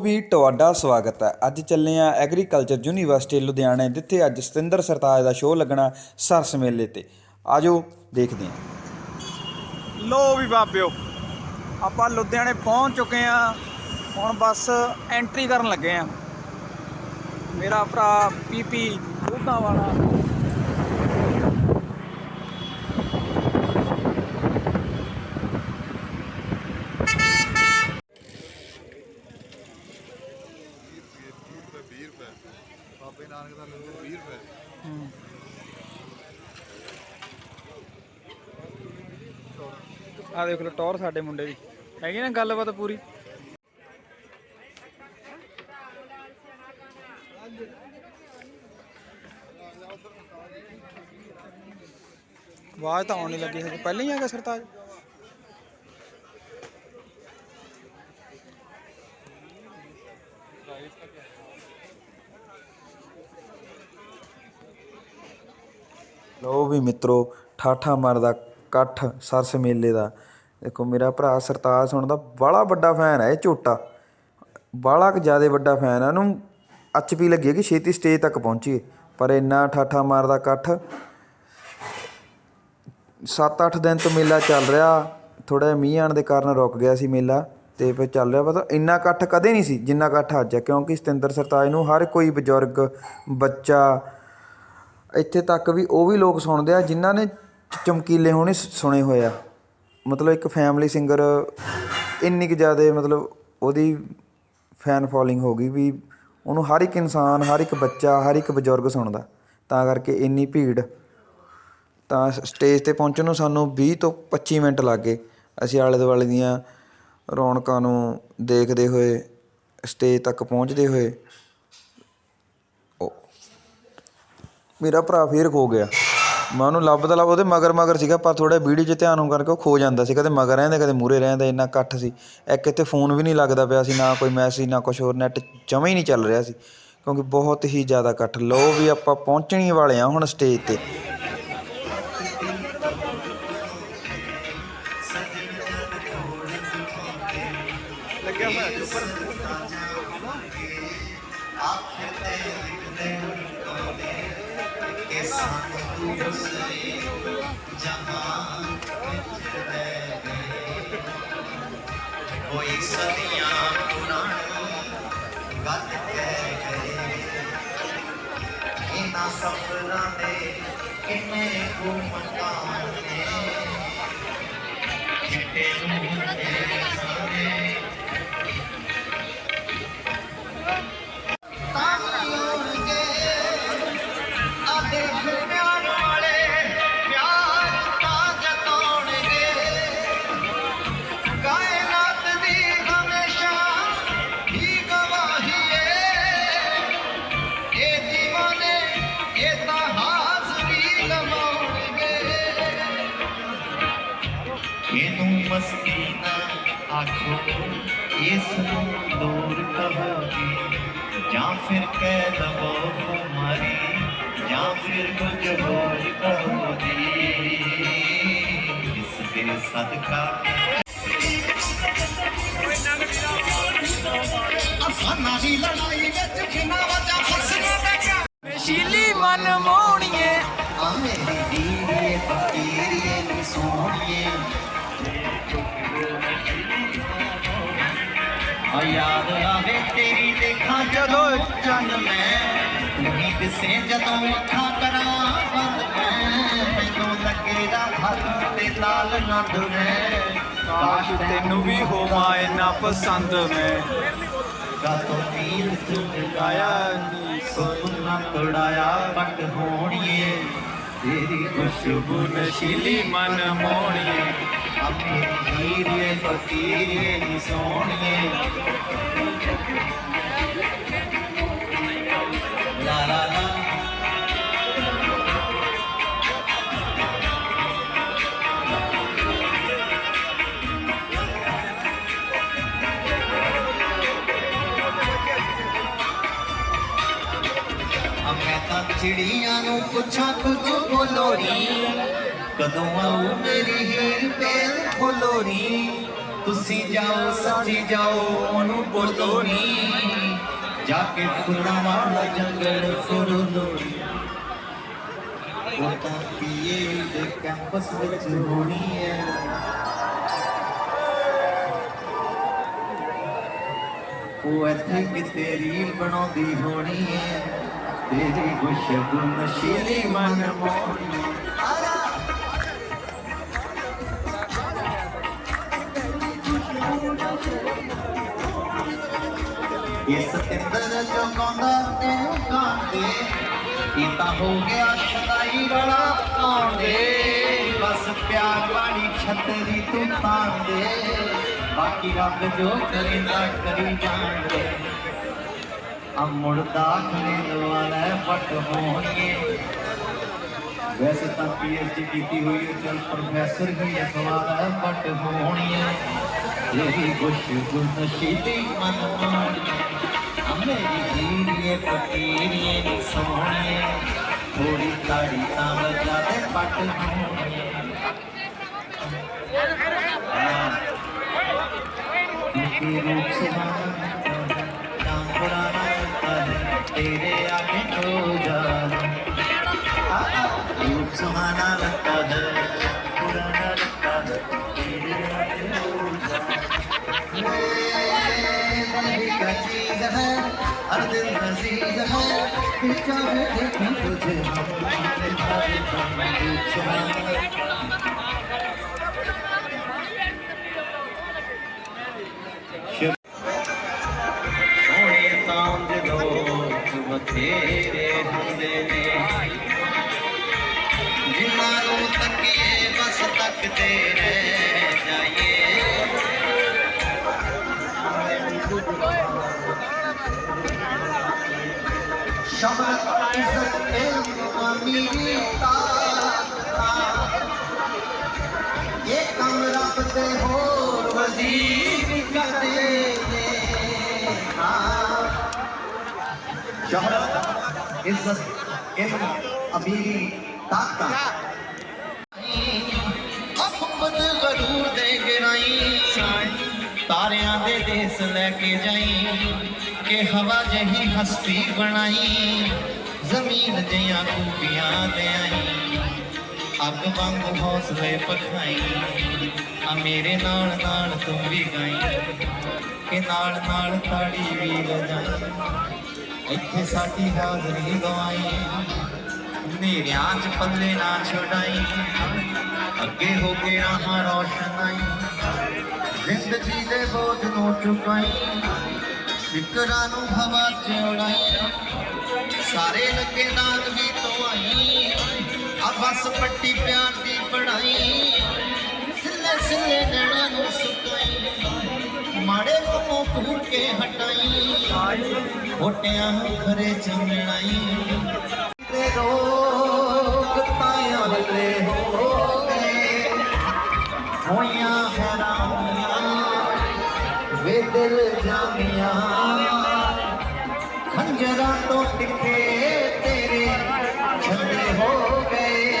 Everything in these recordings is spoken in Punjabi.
ਵੀ ਤੁਹਾਡਾ ਸਵਾਗਤ ਹੈ। ਅੱਜ ਚੱਲੇ ਆ ਐਗਰੀਕਲਚਰ ਯੂਨੀਵਰਸਿਟੀ ਲੁਧਿਆਣਾ, ਜਿੱਥੇ ਅੱਜ ਸਤਿੰਦਰ ਸਰਤਾਜ ਦਾ ਸ਼ੋਅ ਲੱਗਣਾ ਸਰਸ ਮੇਲੇ ਤੇ। ਆਜੋ, ਦੇਖਦੇ ਹਾਂ। ਲੋ ਵੀ ਬਾਬਿਓ, ਆਪਾਂ ਲੁਧਿਆਣੇ ਪਹੁੰਚ ਚੁੱਕੇ ਆ ਹੁਣ ਬਸ ਐਂਟਰੀ ਕਰਨ ਲੱਗੇ ਆ ਮੇਰਾ ਭਰਾ ਪੀਪੀ ਦੁੱਧਾਂ ਵਾਲਾ। ਆ ਦੇਖ ਲਓ ਟੌਰ ਸਾਡੇ ਮੁੰਡੇ ਦੀ। ਹੈਗੀ ਨਾ ਗੱਲਬਾਤ ਪੂਰੀ? ਆਵਾਜ਼ ਤਾਂ ਆਉਣ ਨਹੀਂ ਲੱਗੀ ਹਜੇ। ਪਹਿਲਾਂ ਹੀ ਆ ਗਿਆ ਸਰਤਾਜ। ਲੋ ਵੀ ਮਿੱਤਰੋ, ਠਾਠਾ ਮਰਦਾ ਇਕੱਠ ਸਰਸ ਮੇਲੇ ਦਾ। ਦੇਖੋ ਮੇਰਾ ਭਰਾ ਸਰਤਾਜ ਸੁਣ ਦਾ ਬੜਾ ਵੱਡਾ ਫੈਨ ਹੈ, ਇਹ ਝੋਟਾ। ਬੜਾ ਕੁ ਜ਼ਿਆਦਾ ਵੱਡਾ ਫੈਨ ਹੈ, ਉਹਨੂੰ ਐਚਪੀ ਲੱਗੀ ਹੈ ਕਿ ਛੇਤੀ ਸਟੇਜ ਤੱਕ ਪਹੁੰਚੀਏ। ਪਰ ਇੰਨਾ ਠਾਠਾ ਮਾਰਦਾ ਇਕੱਠ। 7-8 ਦਿਨ ਤੋਂ ਮੇਲਾ ਚੱਲ ਰਿਹਾ। ਥੋੜਾ ਜਿਹਾ ਮੀਂਹ ਆਣ ਦੇ ਕਾਰਨ ਰੁਕ ਗਿਆ ਸੀ ਮੇਲਾ। ਤੇ ਫਿਰ ਚੱਲ ਰਿਹਾ ਪਤਾ ਇੰਨਾ ਇਕੱਠ ਕਦੇ ਨਹੀਂ ਸੀ ਜਿੰਨਾ ਇਕੱਠ ਅੱਜ ਹੈ। ਕਿਉਂਕਿ ਸਤਿੰਦਰ ਸਰਤਾਜ ਨੂੰ ਹਰ ਕੋਈ ਬਜ਼ੁਰਗ, ਬੱਚਾ, ਇੱਥੇ ਤੱਕ ਵੀ ਉਹ ਵੀ ਲੋਕ ਸੁਣਦੇ ਆ, ਜਿਨ੍ਹਾਂ ਨੇ ਚਮਕੀਲੇ ਹੋਣੇ ਸੁਣੇ ਹੋਏ ਆ। ਮਤਲਬ ਇੱਕ ਫੈਮਿਲੀ ਸਿੰਗਰ ਇੰਨੀ ਕੁ ਜ਼ਿਆਦਾ ਮਤਲਬ ਉਹਦੀ ਫੈਨ ਫੋਲੋਇੰਗ ਹੋ ਗਈ ਵੀ ਉਹਨੂੰ ਹਰ ਇੱਕ ਇਨਸਾਨ, ਹਰ ਇੱਕ ਬੱਚਾ, ਹਰ ਇੱਕ ਬਜ਼ੁਰਗ ਸੁਣਦਾ। ਤਾਂ ਕਰਕੇ ਇੰਨੀ ਭੀੜ। ਤਾਂ ਸਟੇਜ ਤੇ ਪਹੁੰਚਣ ਨੂੰ ਸਾਨੂੰ 20 ਤੋਂ 25 ਮਿੰਟ ਲੱਗ। ਗਏ ਅਸੀਂ ਆਲੇ ਦੁਆਲੇ ਦੀਆਂ ਰੌਣਕਾਂ ਨੂੰ ਦੇਖਦੇ ਹੋਏ ਸਟੇਜ ਤੱਕ ਪਹੁੰਚਦੇ ਹੋਏ ਮੇਰਾ ਭਰਾ ਫੇਰ ਖੋ ਗਿਆ। ਮੈਂ ਉਹਨੂੰ ਲੱਭਦਾ ਲੱਭ ਉਹਦੇ ਮਗਰ ਮਗਰ ਸੀਗਾ, ਪਰ ਥੋੜਾ ਵੀਡੀਓ 'ਚ ਧਿਆਨ ਹੋਣ ਕਰਕੇ ਉਹ ਖੋ ਜਾਂਦਾ ਸੀ ਕਦੇ ਮਗਰ ਰਹਿੰਦਾ, ਕਦੇ ਮੂਰੇ ਰਹਿੰਦਾ, ਇੰਨਾ ਇਕੱਠ ਸੀ। ਇੱਕ ਇੱਥੇ ਫੋਨ ਵੀ ਨਹੀਂ ਲੱਗਦਾ ਪਿਆ ਸੀ, ਨਾ ਕੋਈ ਮੈਸੇਜ ਨਾ ਕੁਝ ਹੋਰ ਨੈਟ ਜਮਾ ਹੀ ਨਹੀਂ ਚੱਲ ਰਿਹਾ ਸੀ। ਕਿਉਂਕਿ ਬਹੁਤ ਹੀ ਜ਼ਿਆਦਾ ਇਕੱਠ। ਲੋ ਵੀ ਆਪਾਂ ਪਹੁੰਚਣੀ ਵਾਲੇ ਆ ਹੁਣ ਸਟੇਜ ਤੇ। ਕੋਈ ਸਦੀਆਂ ਪੁਰਾਣੀ ਗੱਲ ਕਹਿ ਗਏ ਇਹਨਾਂ ਸਫਰਾਂ ਦੇ ਕਿੰਨੇ ਕੁ ਨੇ ਕਿਤੇ ਨੂੰ ਤੇਰੇ ਸਾਰੇ ਇਸ ਨੂੰ ਦੂਰ ਕਹੋ ਜਾਂ ਫਿਰ ਕਹਿ ਦਵੋ ਹਮਾਰੀ, ਜਾਂ ਫਿਰ ਕੁਝ ਹੋਰ ਕਹੋ ਜੀ ਇਸ ਦੇ ਸਦਕਾ ਜਦੋਂ ਮੈਂ ਨਹੀਂ ਦਿਸੇ ਜਦੋਂ ਅੱਖਾਂ ਕਰਾਂ ਬੰਦ ਮੈਂ, ਮੈਨੂੰ ਲੱਗੇ ਹੱਥ ਤੇ ਨਾਲ ਨਾ ਦੁਰੇ ਕਾਸ਼ ਤੈਨੂੰ ਵੀ ਹੋਵਾਂ ਇੰਨਾ ਪਸੰਦ ਮੈਂ। ਗਾਤੋਂ ਤੀਰ ਚੁਗਾਇਆ ਨੀ ਸੁਪਨਾ ਤੋੜਾਇਆ ਪੱਟ ਹੋਣੀਏ, ਤੇਰੀ ਖੁਸ਼ਬੂ ਨਸ਼ੀਲੀ ਮਨ ਮੋਣੀਏ ਆਪੇ ਹੀਰੀਏ ਫਕੀਰੀਏ ਨੀ ਸੋਹਣੀਏ। ਚਿੜੀਆਂ ਨੂੰ ਪੁੱਛਾਂ, ਖੁਦ ਬੋਲੋਰੀ। ਕਦੋਂ ਆਉ ਮੇਰੀ ਹੀਰ ਪੇਲ ਖੋਲੋਰੀ। ਤੁਸੀਂ ਜਾਓ, ਸੱਚੀ ਜਾਓ, ਉਹਨੂੰ ਬੋਲੋ ਜਾ ਕੇ ਫੁੱਲਾਂ ਵਾਲਾ ਜੰਗਲ ਫੁੱਲੋ ਉਹ ਤਾਂ ਪੀਏ ਦੇ ਕੈਂਪਸ ਵਿੱਚ ਹੋਣੀ ਹੈ ਉਹ ਇੱਥੇ ਕਿਤੇ ਰੀਲ ਬਣਾਉਂਦੀ ਹੋਣੀ ਹੈ ਤੇਰੀ ਖੁਸ਼ਬੂ ਨਸ਼ੀਲੀ ਮਨ ਮੋਹਣੀ ਇਸ ਤਿੰਦਰ ਜੋ ਗਾਉਂਦਾ ਤੇ ਗਾਉਂਦੇ ਇਹ ਤਾਂ ਹੋ ਗਿਆ ਸ਼ਦਾਈ ਰਲਾ ਪਾਉਂਦੇ ਬਸ ਪਿਆਰ ਵਾਲੀ ਛਤਰੀ ਤੂੰ ਤਾਂਦੇ ਬਾਕੀ ਰੱਬ ਜੋ ਕਰਿੰਦਾ ਕਰੀ ਜਾਣਦੇ ਆ ਮੁੜਦਾ ਖਲੇ ਵਾਲਾ ਪਟ ਹੋਣਗੇ। ਵੈਸੇ ਤਾਂ ਪੀਐਚਡੀ ਕੀਤੀ ਹੋਈ ਹੈ, ਚਲ ਪ੍ਰੋਫੈਸਰ ਹੀ ਅਖਵਾਰਾ ਹੈ ਬਟ ਹੋਣੀਆਂ ਇਹੀ ਖੁਸ਼ਬੂ ਨਸ਼ੀਦੀ ਮਨ ਮਾਣੀ ਮੇਰੀ ਜੀਰੀਏ ਪਤੀਰੀਏ ਨੀ ਸੋਹਣੀਏ। ਥੋੜੀ ਕਾੜੀ ਤਾਂ ਵਜਾ ਦੇ ਪਟ ਹੋਣੀਏ ਕੀ ਰੂਪ ਸੁਹਾਣਾ ਤੇਰੇ ਆਗੇ ਹੋ ਜਾਣਾ रूप सुहाना लगता है पुराना लगता है तेरे आगे हो जाए। ये दिल का चीज है हर दिल अजीज है पीछा है देखी तुझे हमने खाली तुम रूप सुहाना ਬਸ ਤੱਕਦੇ ਰਹਿ ਜਾਈਏ ਸ਼ਬਦ ਇਜ਼ਤ ਇਲਮ ਅਮੀਰੀ ਤਾਕਤ ਇਹ ਕੰਮ ਰੱਬ ਤੇ ਹੋਰ ਵਜ਼ੀਰ ਕਰਦੇ ਨੇ ਹਾਂ ਸ਼ਹਰਤ ਤਾਰਿਆਂ ਦੇ ਦੇਸ ਲੈ ਕੇ ਜਾਈ, ਕਿ ਹਵਾ ਜਹੀ ਹਸਤੀ ਬਣਾਈ, ਜ਼ਮੀਨ ਜਿਹੀਆਂ ਖੂਬੀਆਂ ਦੇ ਆਈ ਅੱਗ ਵਾਂਗ ਹੌਸਲੇ ਪਖਾਈ ਆ ਮੇਰੇ ਨਾਲ ਨਾਲ ਤੂੰ ਵੀ ਗਾਈ, ਕਿ ਨਾਲ ਨਾਲ ਤਾੜੀ ਵੀ ਵਜਾਈ। ਇੱਥੇ ਸਾਡੀ ਹਾਜ਼ਰੀ ਗਵਾਈ, ਹਨੇਰਿਆਂ ਚ ਪੱਲੇ ਨਾ ਛੁਡਾਈ, ਅੱਗੇ ਹੋ ਕੇ ਰਾਹਾਂ ਰੋਸ਼ਨਾਈ ਜ਼ਿੰਦਗੀ ਦੇ ਬੋਝ ਨੂੰ ਚੁਕਾਈ, ਫਿਕਰਾਂ ਨੂੰ ਹਵਾ ਚ ਉਡਾਈ ਸਾਰੇ ਲੱਗੇ ਨਾਲ ਵੀ ਤੋਂ ਆਈ ਆ ਬਸ ਪੱਟੀ ਪਿਆਰ ਦੀ ਬਣਾਈ। ਸਿੱਲੇ ਸਿੱਲੇ ਨੈਣਾ ਨੂੰ ਸੁਕਾਈ, ਮਾੜੇ ਕੰਮੋਂ ਕੂੜ ਕੇ ਹਟਾਈ। ਹੋਟਿਆਂ ਨੂੰ ਖਰੇ ਚੰਗਣਾਈ। ਤੇ ਰੋਗ ਪਾਇਆ ਲੈ ਵੇ ਦਿਲ ਜਾਮੀਆਂ। ਖੰਜਰਾਂ ਤੋਂ ਟਿਕੇ ਤੇਰੇ ਛੱਲੇ ਹੋ ਗਏ।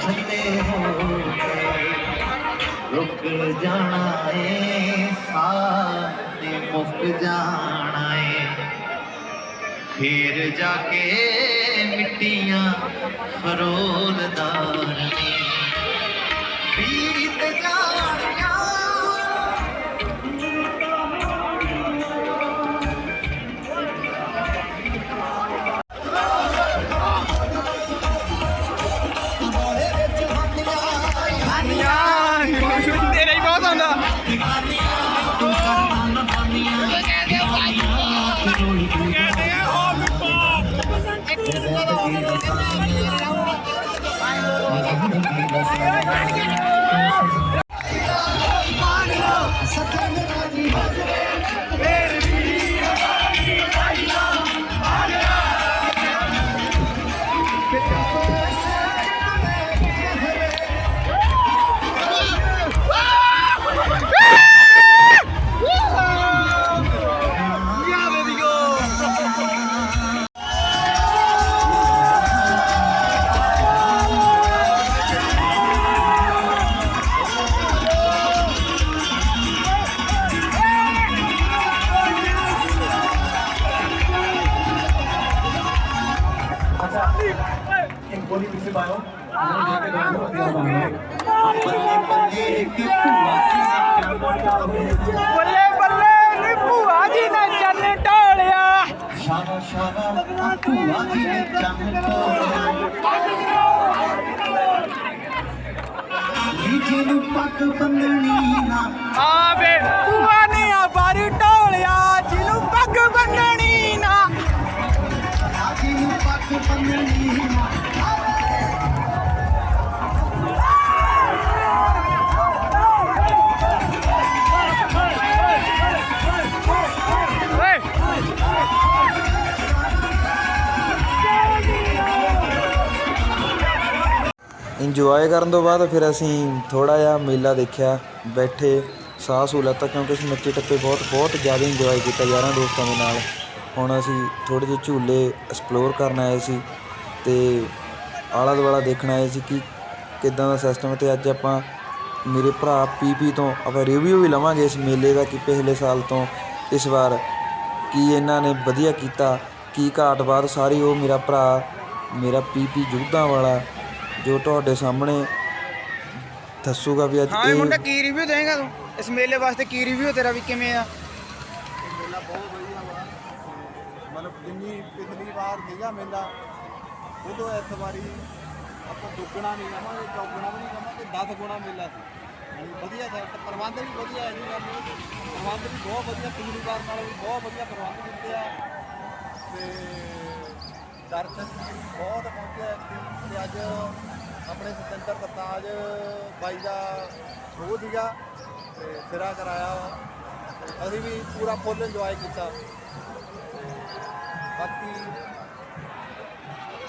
ਛੱਲੇ ਹੋ ਗਏ। ਰੁਕ ਜਾਣਾ ਏ ਸਾਹ ਤੇ ਮੁੱਕ ਜਾਣਾ ਏ। ਫੇਰ ਜਾ ਕੇ ਮਿੱਟੀਆਂ ਫਰੋਲਦਾ ਬੋਲੀ ਪਿੱਛੇ ਪਾਇਓ ਬੱਲੇ ਬੱਲੇ ਭੂਆ ਨੀ ਭੂਆ ਜੀ ਨੇ ਚੰਨ ਢਾਲਿਆ ਸ਼ਾਵਾ ਸ਼ਾਵਾ ਭੂਆ ਜੀ ਨੇ ਚੰਨ ਤੋੜਿਆ ਜੀ ਨੂੰ ਪੱਗ ਬੰਨਣੀ ਇੰਜੋਏ ਕਰਨ ਤੋਂ ਬਾਅਦ ਫਿਰ ਅਸੀਂ ਥੋੜ੍ਹਾ ਜਿਹਾ ਮੇਲਾ ਦੇਖਿਆ, ਬੈਠੇ, ਸਾਹ ਸਹੂਲਤ ਲੈਤਾ ਕਿਉਂਕਿ ਅਸੀਂ ਨੱਚੇ ਟੱਪੇ ਬਹੁਤ ਬਹੁਤ ਜ਼ਿਆਦਾ ਇੰਜੋਏ ਕੀਤਾ ਯਾਰਾਂ ਦੋਸਤਾਂ ਦੇ ਨਾਲ। ਹੁਣ ਅਸੀਂ ਥੋੜ੍ਹੇ ਜਿਹੇ ਝੂਲੇ ਐਕਸਪਲੋਰ ਕਰਨ ਆਏ ਸੀ ਅਤੇ ਆਲਾ ਦੁਆਲਾ ਦੇਖਣ ਆਏ ਸੀ ਕਿ ਕਿੱਦਾਂ ਦਾ ਸਿਸਟਮ ਅਤੇ ਅੱਜ ਆਪਾਂ ਮੇਰੇ ਭਰਾ ਪੀਪੀ ਤੋਂ ਆਪਾਂ ਰਿਵਿਊ ਵੀ ਲਵਾਂਗੇ ਇਸ ਮੇਲੇ ਦਾ ਕਿ ਪਿਛਲੇ ਸਾਲ ਤੋਂ ਇਸ ਵਾਰ ਕੀ ਇਹਨਾਂ ਨੇ ਵਧੀਆ ਕੀਤਾ, ਕੀ ਘਾਟ ਬਾਅਦ ਸਾਰੀ ਉਹ ਮੇਰਾ ਭਰਾ, ਮੇਰਾ ਪੀਪੀ ਜੁੱਧਾਂ ਵਾਲਾ ਜੋ ਤੁਹਾਡੇ ਸਾਹਮਣੇ ਦੱਸੂਗਾ ਵੀ ਅੱਜ ਹਾਂ ਇਹ ਇਹ ਮੁੰਡਾ ਕੀ ਰਿਵਿਊ ਦੇਂਗਾ ਤੂੰ? ਇਸ ਮੇਲੇ ਵਾਸਤੇ ਕੀ ਰਿਵਿਊ ਤੇਰਾ ਵੀ ਕਿਵੇਂ ਆ? ਮੇਲਾ ਬਹੁਤ ਵਧੀਆ ਵਾ। ਮਤਲਬ ਜਿੰਨੀ ਪਿਛਲੀ ਵਾਰ ਸੀਗਾ ਮੇਲਾ ਉਦੋਂ ਇਸ ਵਾਰੀ ਆਪਾਂ ਦੁੱਗਣਾ ਨਹੀਂ ਕਹਾਂਗੇ ਚੌਗੁਣਾ ਵੀ ਨਹੀਂ ਕਹਾਂਗੇ 10 ਗੁਣਾ ਮੇਲਾ ਸੀ। ਯਾਨੀ ਵਧੀਆ ਸੈਟ ਪ੍ਰਬੰਧ ਵੀ ਵਧੀਆ ਹੈ ਗੱਲ ਪ੍ਰਬੰਧ ਵੀ ਬਹੁਤ ਵਧੀਆ ਪਿਛਲੀ ਵਾਰ ਨਾਲੋਂ ਵੀ ਬਹੁਤ ਵਧੀਆ ਪ੍ਰਬੰਧ ਕੀਤੇ ਆ। ਤੇ ਦਰਸ਼ਕ ਬਹੁਤ ਪਹੁੰਚਿਆ ਐਤਕੀ ਤੇ ਅੱਜ ਆਪਣੇ ਸਤਿੰਦਰ ਸਰਤਾਜ ਬਾਈ ਦਾ ਸ਼ੋਅ ਸੀਗਾ ਤੇ ਸਿਰਾ ਕਰਾਇਆ ਵਾ। ਤੇ ਅਸੀਂ ਵੀ ਪੂਰਾ ਫੁੱਲ ਇੰਜੋਏ ਕੀਤਾ। ਤੇ ਬਾਕੀ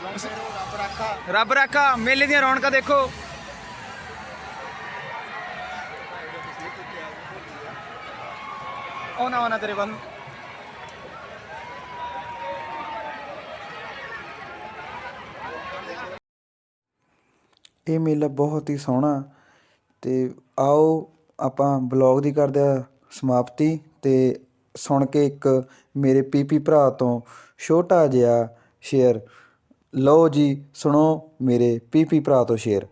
ਜੋਂ ਮੇਰੋ ਰੱਬ ਰਾਖਾ। ਰੱਬ ਰਾਖਾ, ਮੇਲੇ ਦੀਆਂ ਰੌਣਕਾਂ ਦੇਖੋ। ਆਉਣਾ ਆਉਣਾ ਤੇਰੇ ਵੱਲ। ਨੂੰ। ਇਹ ਮੇਲਾ ਬਹੁਤ ਹੀ ਸੋਹਣਾ ਅਤੇ ਆਓ ਆਪਾਂ ਬਲੌਗ ਦੀ ਕਰਦੇ ਆ ਸਮਾਪਤੀ ਅਤੇ ਸੁਣ ਕੇ ਇੱਕ ਮੇਰੇ ਪੀਪੀ ਭਰਾ ਤੋਂ ਛੋਟਾ ਜਿਹਾ ਸ਼ੇਅਰ। ਲਓ ਜੀ, ਸੁਣੋ ਮੇਰੇ ਪੀਪੀ ਭਰਾ ਤੋਂ ਸ਼ੇਅਰ।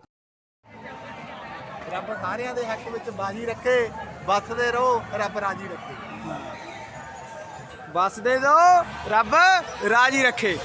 ਰੱਬ ਸਾਰਿਆਂ ਦੇ ਹੱਕ ਵਿੱਚ ਬਾਜੀ ਰੱਖੇ, ਵੱਸਦੇ ਰਹੋ, ਰੱਬ ਰਾਜੀ ਰੱਖੇ। ਬਸ ਰਹੋ, ਰੱਬ ਰਾਜੀ ਰੱਖੇ।